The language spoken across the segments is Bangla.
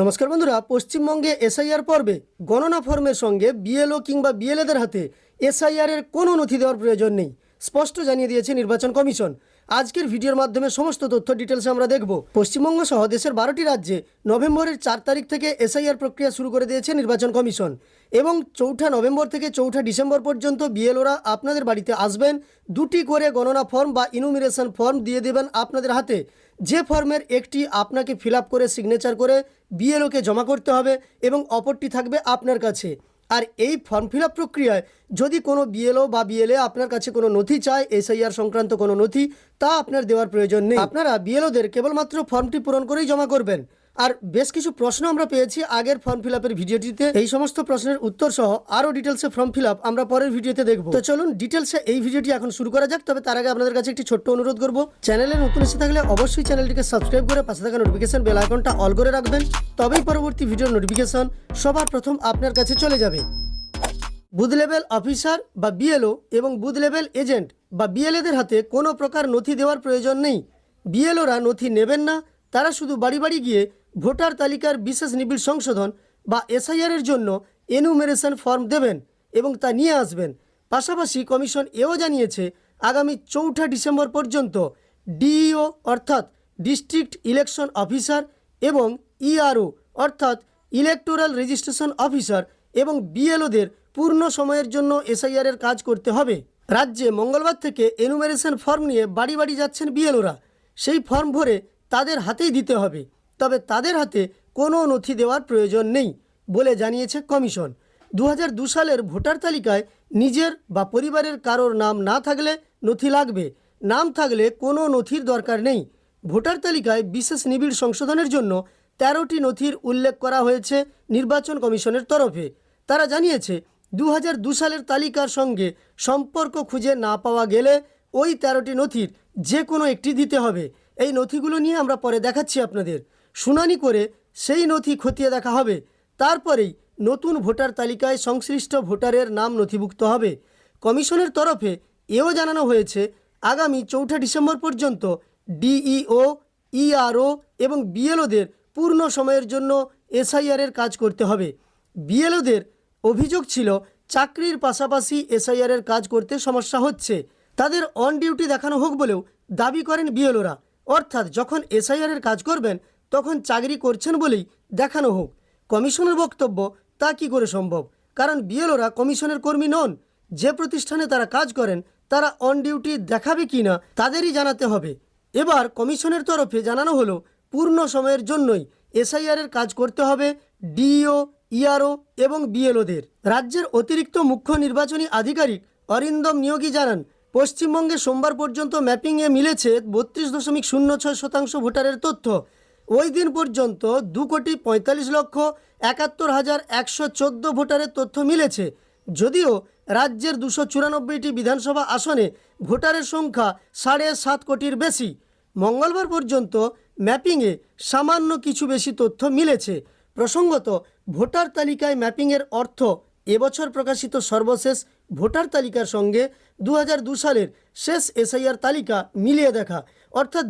নমস্কার বন্ধুরা, পশ্চিমবঙ্গে এসআইআর পর্বে গণনা ফর্মের সঙ্গে বিএলও কিংবা বিএলএদের হাতে এসআইআর এর কোনো নথি দেওয়ার প্রয়োজন নেই, স্পষ্ট জানিয়ে দিয়েছে নির্বাচন কমিশন। আজকের ভিডিওর মাধ্যমে সমস্ত তথ্য ডিটেলস আমরা দেখব। পশ্চিমবঙ্গ সহ দেশের বারোটি রাজ্যে নভেম্বরের চার তারিখ থেকে এসআইআর প্রক্রিয়া শুরু করে দিয়েছে নির্বাচন কমিশন। এবং চৌঠা নভেম্বর থেকে চৌঠা ডিসেম্বর পর্যন্ত বিএলওরা আপনাদের বাড়িতে আসবেন। দুটি করে গণনা ফর্ম বা ইনুমিরেশন ফর্ম দিয়ে দেবেন আপনাদের হাতে। যে ফর্মের একটি আপনাকে ফিল করে সিগনেচার করে বিএলওকে জমা করতে হবে এবং অপরটি থাকবে আপনার কাছে। আর এই ফর্ম ফিল প্রক্রিয়ায় যদি কোনো বিএলও বা বিএলএ আপনার কাছে কোনো নথি চায় এসআইআর সংক্রান্ত কোনো নথি, তা আপনার দেওয়ার প্রয়োজন নেই। আপনারা বিএলওদের কেবলমাত্র ফর্মটি পূরণ করেই জমা করবেন। আর বেশ কিছু প্রশ্ন আমরা পেয়েছি আগের ফর্ম ফিল আপের ভিডিওটিতে। এই সমস্ত প্রশ্নের উত্তর সহ আরও ডিটেলসে ফর্ম ফিল আপ আমরা পরের ভিডিওতে দেখব। তো চলুন ডিটেলসে এই ভিডিওটি এখন শুরু করা যাক, তবে তার আগে আপনাদের কাছে একটি ছোট্ট অনুরোধ করব। চ্যানেলে নতুন এসে থাকলে অবশ্যই চ্যানেলটিকে সাবস্ক্রাইব করে পাশে থাকা নোটিফিকেশন বেল আইকনটা অল করে রাখবেন। তবেই পরবর্তী ভিডিওর নোটিফিকেশন সবার প্রথম আপনার কাছে চলে যাবে। বুথ লেভেল অফিসার বা বিএলও এবং বুথ লেভেল এজেন্ট বা বিএলএদের হাতে কোনো প্রকার নথি দেওয়ার প্রয়োজন নেই। বিএলওরা নথি নেবেন না, তারা শুধু বাড়ি বাড়ি গিয়ে ভোটার তালিকার বিশেষ নিবিড় সংশোধন বা এসআইআর এর জন্য এনুমেরেশন ফর্ম দেবেন এবং তা নিয়ে আসবেন। পাশাপাশি কমিশন এও জানিয়েছে, আগামী চৌঠা ডিসেম্বর পর্যন্ত ডিইও অর্থাৎ ডিস্ট্রিক্ট ইলেকশন অফিসার এবং ইআরও অর্থাৎ ইলেকটোরাল রেজিস্ট্রেশন অফিসার এবং বিএলওদের পূর্ণ সময়ের জন্য এসআইআর এর কাজ করতে হবে। রাজ্যে মঙ্গলবার থেকে এনুমেরেশন ফর্ম নিয়ে বাড়ি বাড়ি যাচ্ছেন বিএলওরা। সেই ফর্ম ভরে তাদের হাতেই দিতে হবে। তবে তাদের হাতে কোনো নথি দেওয়ার প্রয়োজন নেই বলে জানিয়েছে কমিশন। দু সালের ভোটার তালিকায় নিজের বা পরিবারের কারোর নাম না থাকলে নথি লাগবে। নাম থাকলে কোনো নথির দরকার নেই। ভোটার তালিকায় বিশেষ নিবিড় সংশোধনের জন্য তেরোটি নথির উল্লেখ করা হয়েছে নির্বাচন কমিশনের তরফে। তারা জানিয়েছে দু সালের তালিকার সঙ্গে সম্পর্ক খুঁজে না পাওয়া গেলে ওই তেরোটি নথির যে কোনো একটি দিতে হবে। এই নথিগুলো নিয়ে আমরা পরে দেখাচ্ছি আপনাদের। শুনানি করে সেই নথি খতিয়ে দেখা হবে। তারপরেই নতুন ভোটার তালিকায় সংশ্লিষ্ট ভোটারের নাম নথিভুক্ত হবে। কমিশনের তরফে এও জানানো হয়েছে, আগামী চৌঠা ডিসেম্বর পর্যন্ত ডিইও, ইআরও এবং বিএলওদের পূর্ণ সময়ের জন্য এসআইআর এর কাজ করতে হবে। বিএলওদের অভিযোগ ছিল, চাকরির পাশাপাশি এসআইআর এর কাজ করতে সমস্যা হচ্ছে। তাদের অন ডিউটি দেখানো হোক বলেও দাবি করেন বিএলওরা। অর্থাৎ যখন এসআইআর এর কাজ করবেন তখন চাকরি করছেন বলেই দেখানো হোক। কমিশনের বক্তব্য তা কি করে সম্ভব? কারণ বিএলওরা কমিশনের কর্মী নন। যে প্রতিষ্ঠানে তারা কাজ করেন, তারা অন ডিউটি দেখাবে কি না তাদেরই জানাতে হবে। এবার কমিশনের তরফে জানানো হলো, পূর্ণ সময়ের জন্যই এসআইআর এর কাজ করতে হবে ডিইও, ইআরও এবং বিএলওদের। রাজ্যের অতিরিক্ত মুখ্য নির্বাচনী আধিকারিক অরিন্দম নিয়োগী জানান, পশ্চিমবঙ্গে সোমবার পর্যন্ত ম্যাপিংয়ে মিলেছে বত্রিশ দশমিক শূন্য ছয় শতাংশ ভোটারের তথ্য। ওই দিন পর্যন্ত দু কোটি পঁয়তাল্লিশ লক্ষ একাত্তর হাজার একশো চোদ্দ ভোটারের তথ্য মিলেছে। যদিও রাজ্যের দুশো চুরানব্বইটি বিধানসভা আসনে ভোটারের সংখ্যা সাড়ে সাত কোটির বেশি। মঙ্গলবার পর্যন্ত ম্যাপিংয়ে সামান্য কিছু বেশি তথ্য মিলেছে। প্রসঙ্গত, ভোটার তালিকায় ম্যাপিংয়ের অর্থ এবছর প্রকাশিত সর্বশেষ ভোটার তালিকার সঙ্গে দু সালের শেষ এসআইআর তালিকা মিলিয়ে দেখা। অর্থাৎ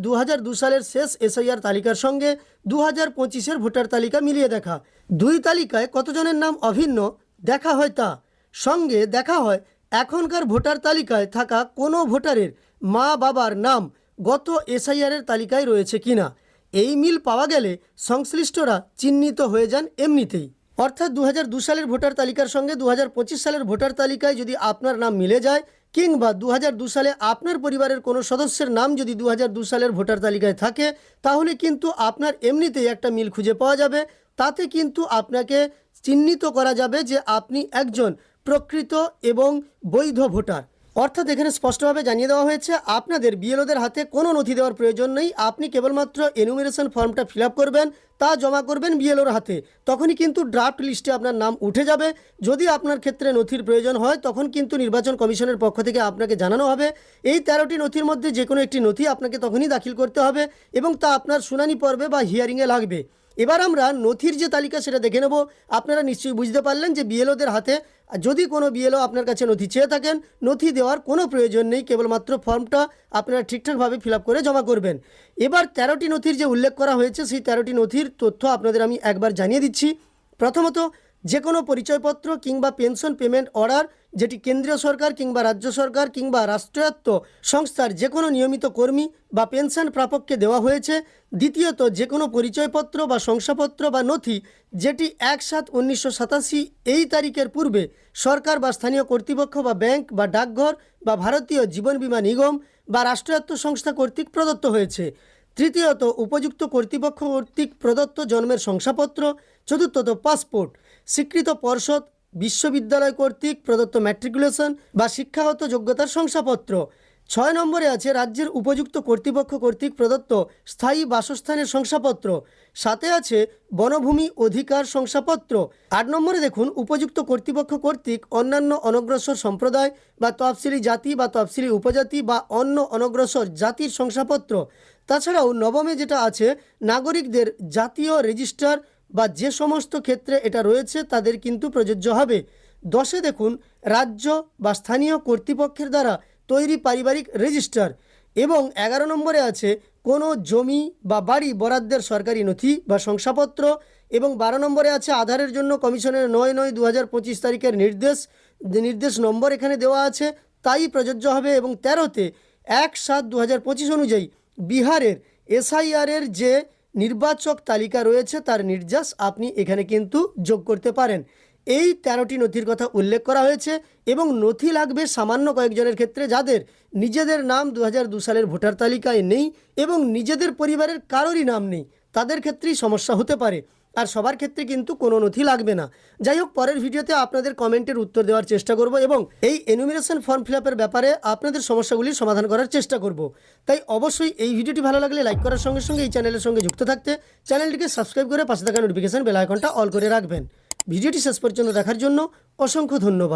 দু সালের শেষ এসআইআর তালিকার সঙ্গে দু হাজার পঁচিশের ভোটার তালিকা মিলিয়ে দেখা। দুই তালিকায় কতজনের নাম অভিন্ন? দেখা হয় তা। সঙ্গে দেখা হয়, এখনকার ভোটার তালিকায় থাকা কোনো ভোটারের মা বাবার নাম গত এসআইআর এর তালিকায় রয়েছে কিনা এই মিল পাওয়া গেলে সংশ্লিষ্টরা চিহ্নিত হয়ে যান এমনিতেই। অর্থাৎ দু সালের ভোটার তালিকার সঙ্গে দু হাজার পঁচিশ সালের ভোটার তালিকায় যদি আপনার নাম মিলে যায় কিংবা দু সালে আপনার পরিবারের কোনো সদস্যের নাম যদি দু সালের ভোটার তালিকায় থাকে, তাহলে কিন্তু আপনার এমনিতেই একটা মিল খুঁজে পাওয়া যাবে। তাতে কিন্তু আপনাকে চিহ্নিত করা যাবে যে আপনি একজন প্রকৃত এবং বৈধ ভোটার। অর্থাৎ এখানে স্পষ্টভাবে জানিয়ে দেওয়া হয়েছে, আপনাদের বিএলওদের হাতে কোনো নথি দেওয়ার প্রয়োজন নেই। আপনি কেবলমাত্র এনুমিনেশন ফর্মটা ফিল করবেন, তা জমা করবেন বিএলওর হাতে। তখনই কিন্তু ড্রাফট লিস্টে আপনার নাম উঠে যাবে। যদি আপনার ক্ষেত্রে নথির প্রয়োজন হয়, তখন কিন্তু নির্বাচন কমিশনের পক্ষ থেকে আপনাকে জানানো হবে। এই তেরোটি নথির মধ্যে যে কোনো একটি নথি আপনাকে তখনই দাখিল করতে হবে এবং তা আপনার শুনানি পর্বে বা হিয়ারিংয়ে লাগবে। এবার আমরা নথির যে তালিকা সেটা দেখে নেব। আপনারা নিশ্চয়ই বুঝতে পারলেন যে বিএলওদের হাতে যদি কোনো বিএলও আপনার কাছে নথি চেয়ে থাকেন, নথি দেওয়ার কোনো প্রয়োজন নেই, কেবলমাত্র ফর্মটা আপনারা ঠিকঠাকভাবে ফিল করে জমা করবেন। এবার তেরোটি নথির যে উল্লেখ করা হয়েছে, সেই তেরোটি নথির তথ্য আপনাদের আমি একবার জানিয়ে দিচ্ছি। প্রথমত যে কোনো পরিচয়পত্র কিংবা পেনশন পেমেন্ট অর্ডার যেটি কেন্দ্রীয় সরকার কিংবা রাজ্য সরকার কিংবা রাষ্ট্রায়ত্ত সংস্থার যে কোনো নিয়মিত কর্মী বা পেনশন প্রাপককে দেওয়া হয়েছে। দ্বিতীয়ত যে কোনো পরিচয়পত্র বা শংসাপত্র বা নথি যেটি এক সাত উনিশশো সাতাশি এই তারিখের পূর্বে সরকার বা স্থানীয় কর্তৃপক্ষ বা ব্যাংক বা ডাকঘর বা ভারতীয় জীবন বীমা নিগম বা রাষ্ট্রায়ত্ত সংস্থা কর্তৃক প্রদত্ত হয়েছে। তৃতীয়ত, উপযুক্ত কর্তৃপক্ষ কর্তৃক প্রদত্ত জন্মের শংসাপত্র। চতুর্থত, পাসপোর্ট। স্বীকৃত পর্ষদ, বিশ্ববিদ্যালয় কর্তৃক প্রদত্ত ম্যাট্রিকুলেশন বা শিক্ষাগত যোগ্যতার শংসাপত্র। ছয় নম্বরে আছে রাজ্যের উপযুক্ত কর্তৃপক্ষ কর্তৃক প্রদত্ত স্থায়ী বাসস্থানের শংসাপত্র। সাথে আছে বনভূমি অধিকার শংসাপত্র। আট নম্বরে দেখুন, উপযুক্ত কর্তৃপক্ষ কর্তৃক অন্যান্য অনগ্রসর সম্প্রদায় বা তফসিলি জাতি বা তফসিলি উপজাতি বা অন্য অনগ্রসর জাতির শংসাপত্র। তাছাড়াও নবমে যেটা আছে, নাগরিকদের জাতীয় রেজিস্টার বা যে সমস্ত ক্ষেত্রে এটা রয়েছে তাদের কিন্তু প্রযোজ্য হবে। দশে দেখুন, রাজ্য বা স্থানীয় কর্তৃপক্ষের দ্বারা তৈরি পারিবারিক রেজিস্টার এবং এগারো নম্বরে আছে কোনো জমি বা বাড়ি বরাদ্দের সরকারি নথি বা শংসাপত্র এবং বারো নম্বরে আছে আধারের জন্য কমিশনের নয় নয় দু পঁচিশ তারিখের নির্দেশ নির্দেশ নম্বর এখানে দেওয়া আছে, তাই প্রযোজ্য হবে এবং তেরোতে এক সাত দু অনুযায়ী বিহারের এসআইআরের যে নির্বাচক তালিকা রয়েছে, তার নির্যাস আপনি এখানে কিন্তু যোগ করতে পারেন। এই তেরোটি নথির কথা উল্লেখ করা হয়েছে এবং নথি লাগবে সামান্য কয়েকজনের ক্ষেত্রে যাদের নিজেদের নাম দু সালের ভোটার তালিকায় নেই এবং নিজেদের পরিবারের কারোরই নাম নেই। তাদের ক্ষেত্রেই সমস্যা হতে পারে। আর সবার ক্ষেত্রে কিন্তু কোনো নথি লাগবে না। যাই হোক পরের ভিডিওতে আপনাদের কমেন্টের উত্তর দেওয়ার চেষ্টা করব এবং এই এনুমিনেশন ফর্ম ফিল ব্যাপারে আপনাদের সমস্যাগুলি সমাধান করার চেষ্টা করব। তাই অবশ্যই এই ভিডিওটি ভালো লাগলে লাইক করার সঙ্গে সঙ্গে এই চ্যানেলের সঙ্গে যুক্ত থাকতে চ্যানেলটিকে সাবস্ক্রাইব করে পাশে থাকা নোটিফিকেশন বেল আইকনটা অল করে রাখবেন। ভিডিওটি শেষ পর্যন্ত দেখার জন্য অসংখ্য ধন্যবাদ।